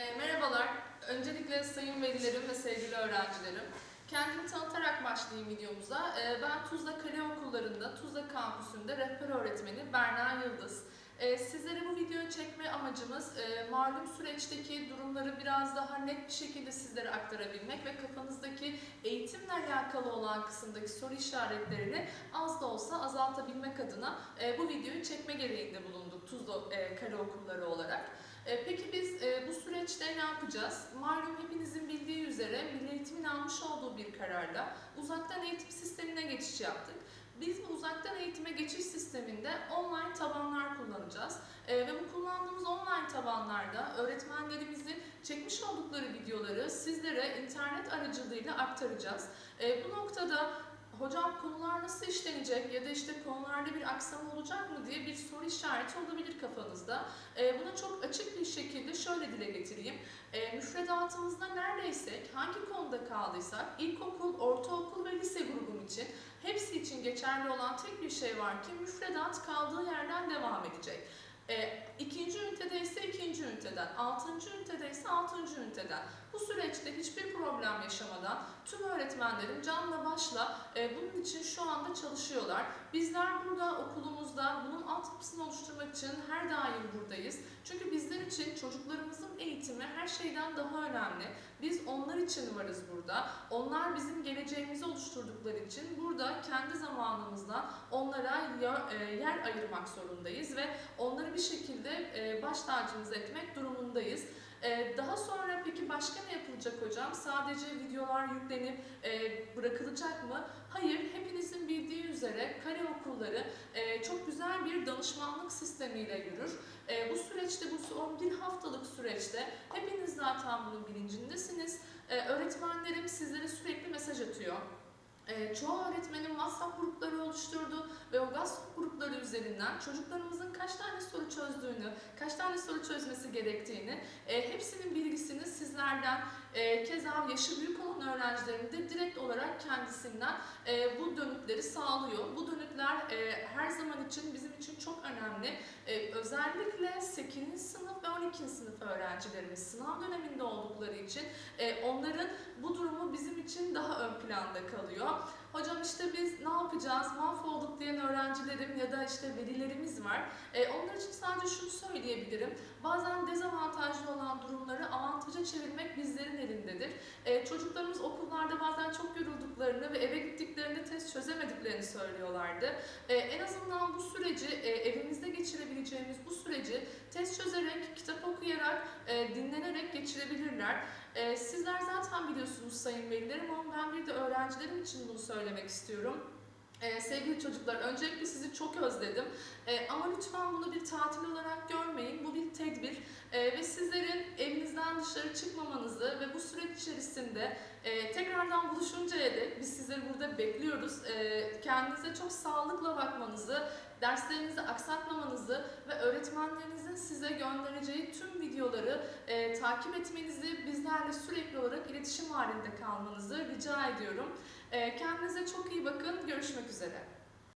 E, merhabalar. Öncelikle sayın velilerim ve sevgili öğrencilerim. Kendimi tanıtarak başlayayım videomuza. E, ben Tuzla Kale Okulları'nda, Tuzla Kampüsü'nde rehber öğretmeni Berna Yıldız. E, sizlere bu videoyu çekme amacımız e, malum süreçteki durumları biraz daha net bir şekilde sizlere aktarabilmek ve kafanızdaki eğitimle alakalı olan kısımdaki soru işaretlerini az da olsa azaltabilmek adına e, bu videoyu çekme gereğinde bulunduk Tuzla e, Kale Okulları olarak. E, Peki biz e, süreçte ne yapacağız? Malum hepinizin bildiği üzere Milli Eğitim'in almış olduğu bir kararla uzaktan eğitim sistemine geçiş yaptık. Biz bu uzaktan eğitime geçiş sisteminde online tabanlar kullanacağız. E, ve bu kullandığımız online tabanlarda öğretmenlerimizin çekmiş oldukları videoları sizlere internet aracılığıyla aktaracağız. E, bu noktada hocam konular nasıl işlenecek ya da işte konularda bir aksama olacak mı diye bir soru işareti olabilir kafanızda. E, bunu çok açık bir şekilde şöyle dile getireyim. E, müfredatımızda neredeysek, hangi konuda kaldıysak, ilkokul, ortaokul ve lise grubum için hepsi için geçerli olan tek bir şey var ki müfredat kaldığı yerden devam edecek. E, ikinci ünitede ise ikinci üniteden, altıncı ünitede ise altıncı üniteden. Bu süreçte hiçbir problem yaşamadan tüm öğretmenlerim canla başla e, bunun için şu anda çalışıyorlar. Bizler burada okulumuzda bunun altyapısını oluşturmak için her daim buradayız. Çünkü bizler için çocuklarımızın eğitimi her şeyden daha önemli. Biz onlar için varız burada. Onlar bizim geleceğimizi oluşturdukları için burada kendi zamanımızda onlara yer, e, yer ayırmak zorundayız ve onları bir şekilde e, baş tacımız etmek durumundayız. E, Daha sonra peki başka ne yapılacak hocam? Sadece videolar yüklenip bırakılacak mı? Hayır, üzere kare okulları e, çok güzel bir danışmanlık sistemiyle yürür. E, bu süreçte, bu son bir haftalık süreçte hepiniz zaten bunun bilincindesiniz. E, öğretmenlerim sizlere sürekli mesaj atıyor. E, çoğu öğretmenin WhatsApp grupları oluşturdu ve o WhatsApp grupları üzerinden çocuklarımızın kaç tane soru çözdüğünü, kaç tane soru çözmesi gerektiğini, e, hepsinin bilgisini sizlerden, e, keza yaşı büyük olan öğrencilerin de direkt olarak kendisinden e, bu dönütleri sağlıyor. Bu dönütler her zaman için bizim için çok önemli. E, özellikle 8. sınıf ve 12. sınıf öğrencilerimiz sınav döneminde oldukları için e, onların bu durumu bizim için daha ön planda kalıyor. Hocam işte biz ne yapacağız, mahvolduk diyen öğrencilerim ya da işte velilerimiz var. E, onlar için sadece şunu söyleyebilirim. Bazen dezavantajlı olan durumları avantaja çevirmek bizlerin elindedir. E, çocuklarımız okullarda bazen çok yorulduklarını ve eve çözemediklerini söylüyorlardı. E, en azından bu süreci, e, evimizde geçirebileceğimiz bu süreci test çözerek, kitap okuyarak, e, dinlenerek geçirebilirler. E, sizler zaten biliyorsunuz sayın velilerim ama ben bir de öğrencilerim için bunu söylemek istiyorum. Ee, sevgili çocuklar, öncelikle sizi çok özledim. Ee, ama lütfen bunu bir tatil olarak görmeyin. Bu bir tedbir Ee, ve sizlerin evinizden dışarı çıkmamanızı ve bu süreç içerisinde e, tekrardan buluşuncaya dek biz sizleri burada bekliyoruz. Ee, kendinize çok sağlıkla bakmanızı, derslerinizi aksatmamanızı ve öğretmenlerinizin size göndereceği tüm videoları e, takip etmenizi, bizlerle sürekli olarak iletişim halinde kalmanızı rica ediyorum. Ee, Kendinize çok iyi bakın. Görüşmek üzere.